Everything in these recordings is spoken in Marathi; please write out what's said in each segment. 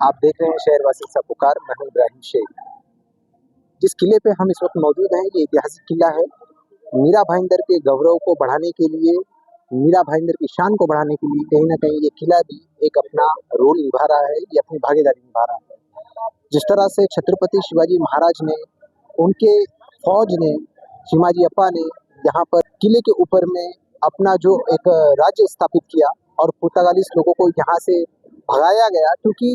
आप देख रहे हैं शहरवासी सा पुकार इब्राहिम शेख। जिस किले पे हम इस वक्त मौजूद हैं, ये ऐतिहासिक किला है। मीरा भाईंदर के गौरव को बढ़ाने के लिए, मीरा भाईंदर की शान को बढ़ाने के लिए कहीं ना कहीं ये किला भी एक अपना रोल निभा रहा है, ये अपनी भागीदारी निभा रहा है। जिस तरह से छत्रपति शिवाजी महाराज ने, उनके फौज ने, शिवाजी अप्पा ने यहाँ पर किले के ऊपर में अपना जो एक राज्य स्थापित किया और पुर्तगालीस लोगों को यहाँ से भगाया गया, क्योंकि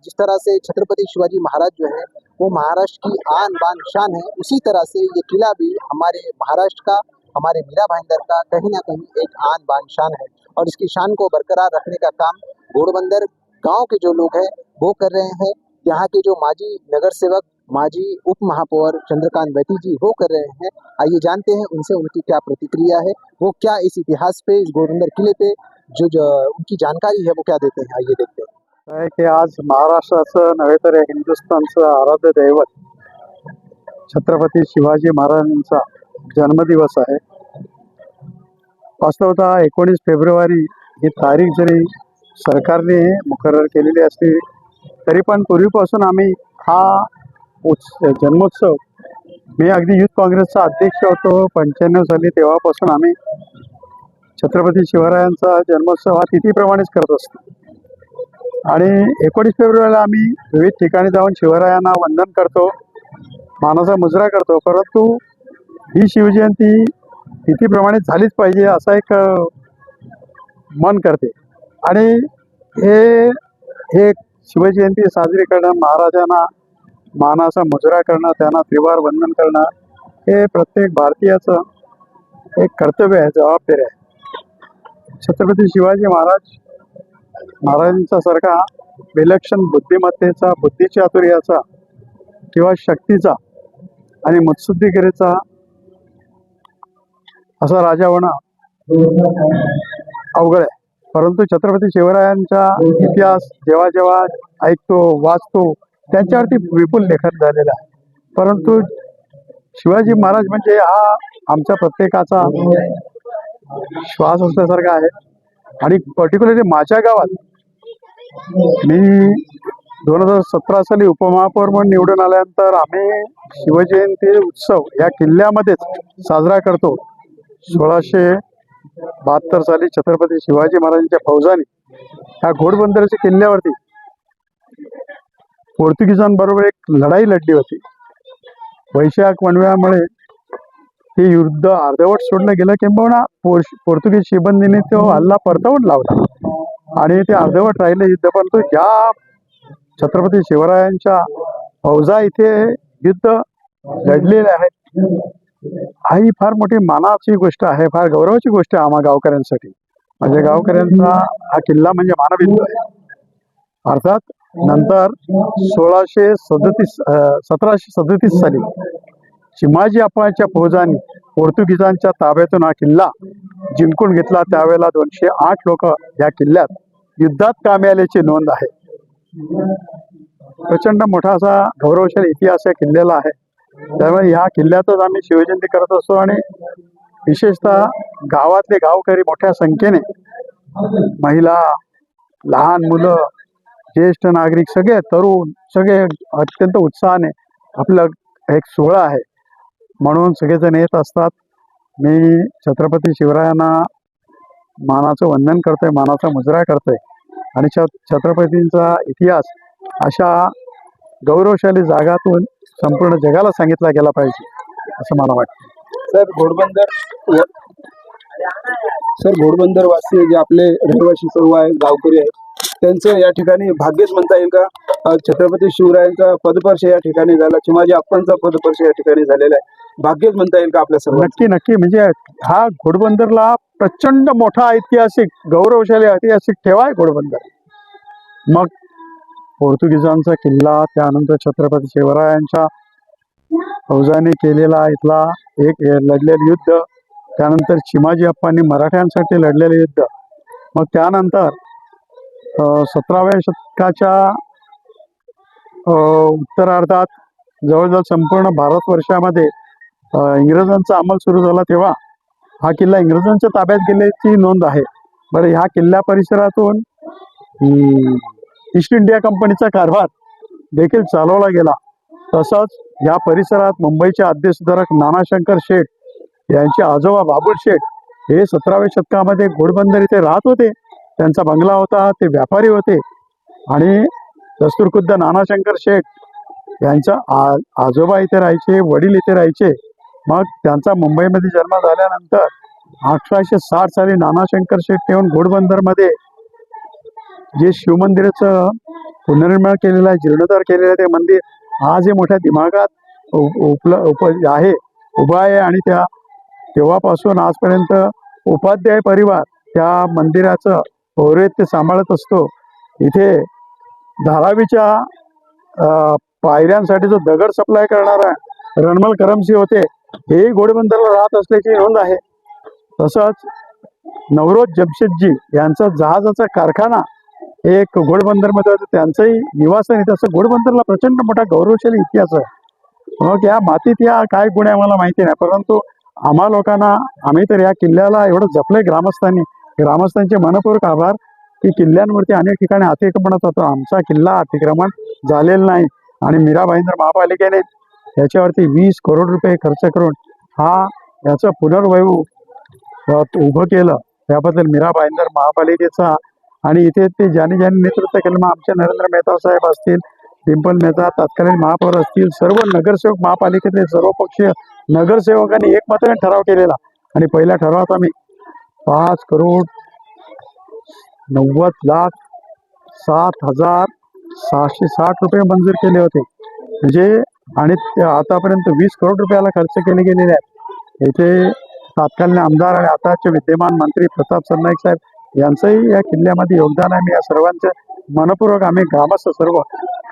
जिस तरह से छत्रपति शिवाजी महाराज जो है, वो महाराष्ट्र की आन बान शान है, उसी तरह से ये किला भी हमारे महाराष्ट्र का, हमारे मीरा भाईंदर का कहीं ना कहीं एक आन बान शान है। और इसकी शान को बरकरार रखने का काम घोड़बंदर गाँव के जो लोग हैं, वो कर रहे हैं। यहाँ के जो माजी नगर सेवक, माजी उप महापौर चंद्रकांत बैती जी वो कर रहे हैं। आइए जानते हैं उनसे उनकी क्या प्रतिक्रिया है, वो क्या इस इतिहास पे, इस घोड़बंदर किले पे जो, जो उनकी जानकारी है वो क्या देते हैं? आइए देखते हैं। काय आज महाराष्ट्राचं नव्हे तर हिंदुस्थानचं आराध्य दैवत छत्रपती शिवाजी महाराजांचा जन्मदिवस आहे. वास्तवतः एकोणीस फेब्रुवारी ही तारीख जरी सरकारने मुकरर केलेली असली तरी पण पूर्वीपासून आम्ही हा उत्स जन्मोत्सव मी अगदी युथ काँग्रेसचा अध्यक्ष होतो पंच्याण्णव साली तेव्हापासून आम्ही छत्रपती शिवरायांचा जन्मोत्सव हा तिथीप्रमाणेच करत असतो. आणि एकोणीस फेब्रुवारीला आम्ही विविध ठिकाणी जाऊन शिवरायांना वंदन करतो मानाचा मुजरा करतो. परंतु ही शिवजयंती तिथीप्रमाणे झालीच पाहिजे असा एक मन करते. आणि हे हे शिवजयंती साजरी करणं महाराजांना मानाचा मुजरा करणं त्यांना त्रिवार वंदन करणं हे प्रत्येक भारतीयाचं एक कर्तव्य आहे जबाबदारी आहे. छत्रपती शिवाजी महाराज महाराजांचा सारखा विलक्षण बुद्धिमत्तेचा बुद्धिचातुर्याचा किंवा शक्तीचा आणि मुत्सुद्दीगिरीचा असा राजा होणं अवघड आहे. परंतु छत्रपती शिवरायांचा इतिहास जेव्हा जेव्हा ऐकतो वाचतो त्यांच्यावरती विपुल लेखन झालेलं आहे. परंतु शिवाजी महाराज म्हणजे हा आमच्या प्रत्येकाचा श्वास असल्यासारखा आहे. आणि पर्टिक्युलरली माझ्या गावात मी दोन हजार सतरा साली उपमहापौर म्हणून निवडून आल्यानंतर आम्ही शिवजयंती उत्सव या किल्ल्यामध्येच साजरा करतो. सोळाशे बहात्तर साली छत्रपती शिवाजी महाराजांच्या फौजाने ह्या घोडबंदराच्या किल्ल्यावरती पोर्तुगीजांबरोबर एक लढाई लढली होती. वैशाख वणव्यामुळे हे युद्ध अर्धवट सोडलं गेलं किंबहुना पोर्तुगीज शिबंदीने तो हल्ला परतवून लावला. आणि ते अर्धवट राहिले युद्ध परंतु ज्या छत्रपती शिवरायांच्या फौजा इथे युद्ध लढलेले आहेत. हा ही फार मोठी मानाची गोष्ट आहे फार गौरवाची गोष्ट आहे आम्हा गावकऱ्यांसाठी. म्हणजे गावकऱ्यांचा हा किल्ला म्हणजे मानविंदू आहे. अर्थात नंतर सोळाशे सदतीस सतराशे सदतीस साली शिमाजी अप्पाच्या फौजांनी पोर्तुगीजांच्या ताब्यातून हा किल्ला जिंकून घेतला. त्यावेळेला दोनशे आठ लोक या किल्ल्यात युद्धात कामी आल्याची नोंद आहे. प्रचंड मोठा असा गौरवशाली इतिहास या किल्ल्याला आहे. त्यामुळे ह्या किल्ल्यातच आम्ही शिवजयंती करत असतो आणि विशेषतः गावातले गावकरी मोठ्या संख्येने महिला लहान मुलं ज्येष्ठ नागरिक सगळे तरुण सगळे अत्यंत उत्साहाने आपलं एक सोहळा आहे. म्हणून सगळेजण येत असतात. मी छत्रपती शिवरायांना मानाचं वंदन करतोय मानाचा मुजरा करतोय. आणि छ छत्रपतींचा इतिहास अशा गौरवशाली जागातून संपूर्ण जगाला सांगितला गेला पाहिजे असं मला वाटतं. सर घोडबंदर सर घोडबंदर वासी जे आपले रहिवासी सर्व आहे गावकरी आहेत त्यांचं या ठिकाणी भाग्यच म्हणता येईल का? छत्रपती शिवरायांचा पदपर्श या ठिकाणी झाला चिमाजी अप्पांचा पदपर्श या ठिकाणी झालेला आहे. भाग्यच म्हणता येईल का आपल्या सर्व नक्की नक्की. म्हणजे हा घोडबंदरला प्रचंड मोठा ऐतिहासिक गौरवशाली ऐतिहासिक ठेवा आहे घोडबंदर. मग पोर्तुगीजांचा किल्ला त्यानंतर छत्रपती शिवरायांच्या फौजाने केलेला इथला एक लढलेलं युद्ध त्यानंतर चिमाजी अप्पांनी मराठ्यांसाठी लढलेलं युद्ध. मग त्यानंतर अं, सतराव्या शतकाच्या अं, उत्तरार्धात जवळजवळ संपूर्ण भारतवर्षामध्ये वर्षामध्ये इंग्रजांचा अंमल सुरू झाला तेव्हा हा किल्ला इंग्रजांच्या ताब्यात गेल्याची नोंद आहे. बरं ह्या किल्ल्या परिसरातून ईस्ट इंडिया कंपनीचा कारभार देखील चालवला गेला. तसंच या परिसरात मुंबईचे आद्य सुधारक नानाशंकर शेठ यांचे आजोबा बाबुल शेठ हे सतराव्या शतकामध्ये घोडबंदर इथे राहत होते. त्यांचा बंगला होता ते व्यापारी होते. आणि दस्तुरखुद्द नानाशंकर शेठ यांचा आ आजोबा इथे राहायचे वडील इथे राहायचे. मग त्यांचा मुंबईमध्ये जन्म झाल्यानंतर अठराशे साठ साली नानाशंकर शेठ येऊन घोडबंदरमध्ये जे शिवमंदिराचं पुनर्निर्माण केलेलं आहे जीर्णोद्धार केलेलं आहे ते मंदिर आज हे मोठ्या दिमागात उपल उप आहे उभं आहे आणि त्या तेव्हापासून आजपर्यंत उपाध्याय परिवार त्या मंदिराचं पौरोहित्य सांभाळत असतो. इथे धारावीच्या पायऱ्यांसाठी जो दगड सप्लाय करणारा रणमल करमसी होते हे घोडबंदरला राहत असल्याची नोंद आहे. तसंच नवरोज जमशेदजी यांचा जहाजाचा कारखाना एक घोडबंदरमध्ये त्यांचंही निवासन आहे तसं घोडबंदरला प्रचंड मोठा गौरवशाली इतिहास आहे. मग या मातीत या काय गुण आहे मला माहिती नाही. परंतु आम्हा लोकांना आम्ही तर या किल्ल्याला एवढं जपलंय ग्रामस्थांनी. ग्रामस्थांचे मनपूर्वक आभार. की किल्ल्यांवरती अनेक ठिकाणी अतिक्रमणात होतो आमचा किल्ला अतिक्रमण झालेला नाही. आणि मीरा भाईंदर महापालिकेने याच्यावरती वीस करोड रुपये खर्च करून हा याचं पुनर्वैभव उभं केलं. याबद्दल मीरा भाईंदर महापालिकेचा आणि इथे ते ज्याने ज्याने नेतृत्व केलं मग आमचे नरेंद्र मेहता साहेब असतील डिंपल मेहता तत्कालीन महापौर असतील सर्व नगरसेवक महापालिकेतले सर्व पक्षीय नगरसेवकांनी एकमताने ठराव केलेला. आणि पहिल्या ठरावात आम्ही पाच करोड नव्वद लाख सात हजार सहाशे साठ रुपये मंजूर केले होते. म्हणजे आणि आतापर्यंत वीस करोड रुपयाला खर्च केले गेलेले आहेत. येथे तात्कालीन आमदार आणि आताचे विद्यमान मंत्री प्रताप सरनाईक साहेब यांचंही या किल्ल्यामध्ये योगदान आहे. मी या सर्वांचं मनपूर्वक आम्ही ग्रामस्थ सर्व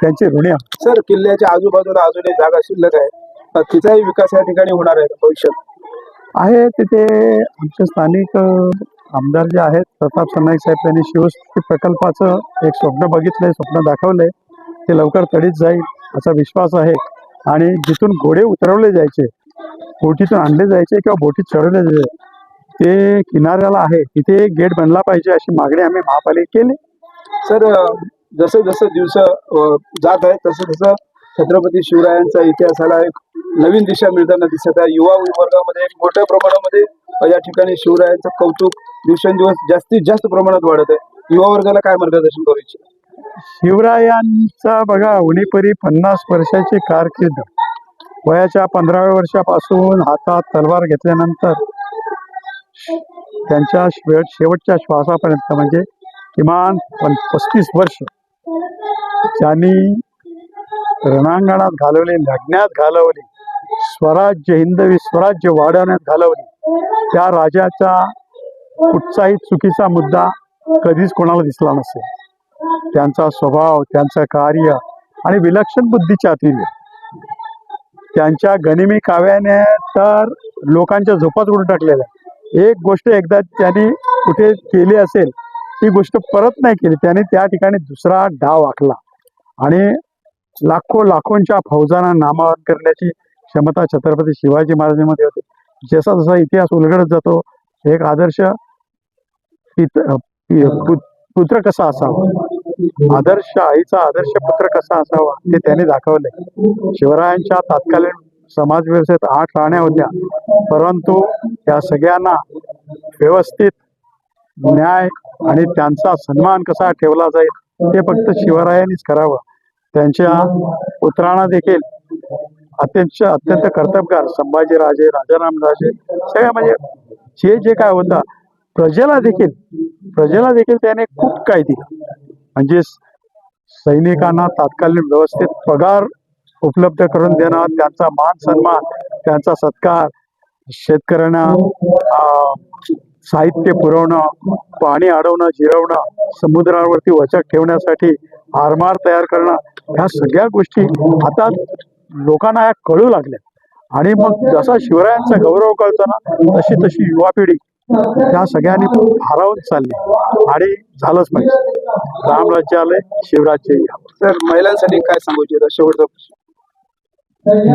त्यांचे ऋणी आहोत. सर किल्ल्याच्या आजूबाजूला अजूनही जागा शिल्लक आहे. तिचाही विकास या ठिकाणी होणार आहे भविष्यात? आहे तिथे आमचे स्थानिक आमदार जे आहेत प्रताप सरनाईक साहेब त्यांनी शिवशक्ती प्रकल्पाचं एक स्वप्न बघितलंय स्वप्न दाखवलंय. ते लवकर तडीत जाईल असा विश्वास आहे. आणि जिथून घोडे उतरवले जायचे बोटीतून आणले जायचे किंवा बोटीत चढवले जायचे ते किनाऱ्याला आहे. तिथे एक गेट बनला पाहिजे अशी मागणी आम्ही महापालिकेत केली. सर जसं जसं दिवस जात आहे तसं तसं छत्रपती शिवरायांचा इतिहासाला एक नवीन दिशा मिळताना दिसत आहे. युवा वर्गामध्ये मोठ्या प्रमाणामध्ये या ठिकाणी शिवरायांचं कौतुक दिवसेंदिवस जास्तीत जास्त प्रमाणात वाढत आहे. युवा वर्गाला काय मार्गदर्शन करू इच्छित? शिवरायांचा बघा उणीपरी पन्नास वर्षाची कारकीर्द. वयाच्या पंधराव्या वर्षापासून हातात तलवार घेतल्यानंतर त्यांच्या शेवटच्या श्वासापर्यंत म्हणजे किमान पस्तीस वर्ष त्यांनी रणांगणात घालवली लढण्यात घालवली स्वराज्य हिंदवी स्वराज्य वाढवण्यात घालवली. त्या राजाचा कुठचाही चुकीचा मुद्दा कधीच कोणाला दिसला नसेल. त्यांचा स्वभाव त्यांचं कार्य आणि विलक्षण बुद्धीच्या अतिर्य त्यांच्या गनिमी काव्याने तर लोकांच्या झोपात उडून टाकलेल्या आहे. एक गोष्ट एकदा त्यांनी कुठे केली असेल ती गोष्ट परत नाही केली. त्याने त्या ठिकाणी दुसरा डाव आखला आणि लाखो लाखोंच्या फौजांना नामावत करण्याची क्षमता छत्रपती शिवाजी महाराजांमध्ये होती. जसा जसा इतिहास उलगडत जातो एक आदर्श पित पुत्र कसा असावा? आदर्श आईचा आदर्श पुत्र कसा असावा ते त्याने दाखवले शिवरायांच्या तात्कालीन समाज व्यवस्थेत आठ राण्या होत्या. परंतु त्या सगळ्यांना व्यवस्थित न्याय आणि त्यांचा सन्मान कसा ठेवला जाईल ते फक्त शिवरायांनीच करावं. त्यांच्या पुत्रांना देखील अत्यंत अत्यंत कर्तबगार संभाजीराजे राजारामराजे सगळ्या म्हणजे जे जे काय होतं प्रजेला देखील प्रजेला देखील त्याने खूप काही दिलं. म्हणजे सैनिकांना तात्कालीन व्यवस्थित पगार उपलब्ध करून देणं त्यांचा मान सन्मान त्यांचा सत्कार शेतकऱ्यांना अं, साहित्य पुरवणं पाणी अडवणं जिरवणं समुद्रावरती वचक ठेवण्यासाठी आरमार तयार करणं ह्या सगळ्या गोष्टी आता लोकांना या कळू लागल्या. आणि मग जसा शिवरायांचा गौरव कळतो ना तशी तशी युवा पिढी त्या सगळ्यांनी भारावून चालली. आणि झालंच पाहिजे. रामराज्य आलंय शिवराज्य यावं. सर महिलांसाठी काय सांगू इच्छिता शेवटचा प्रश्न.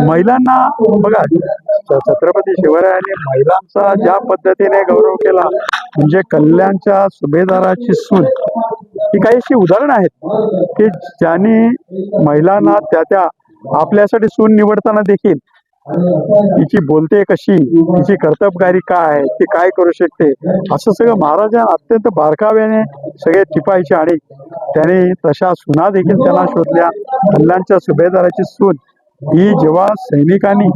महिलांना बघा छत्रपती शिवरायांनी महिलांचा ज्या पद्धतीने गौरव केला म्हणजे कल्याणच्या सुभेदाराची सून ही काही अशी उदाहरणं आहेत. की ज्यांनी महिलांना त्या त्या आपल्यासाठी सून निवडताना देखील तिची बोलते कशी? तिची कर्तबगारी काय? आहे ती काय करू शकते? असं सगळं महाराजांना अत्यंत बारकाव्याने सगळे टिपायचे आणि त्याने तशा सुना देखील त्यांना शोधल्या. कल्याणच्या सुभेदाराची सून. ही जेव्हा सैनिकांनी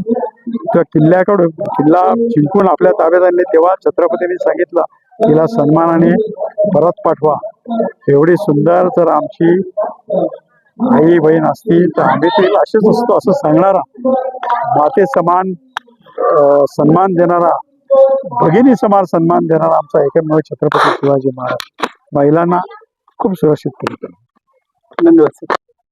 त्या किल्ल्याकडून किल्ला जिंकून आपल्या ताब्यात आणले तेव्हा छत्रपतींनी सांगितलं तिला सन्मानाने परत पाठवा. एवढी सुंदर जर आमची आई बहीण असतील तर आम्ही ते असेच असतो असं सांगणारा माते समान सन्मान देणारा भगिनी समान सन्मान देणारा आमचा एकमेव छत्रपती शिवाजी महाराज. महिलांना खूप सुरक्षित केलं धन्यवाद सर.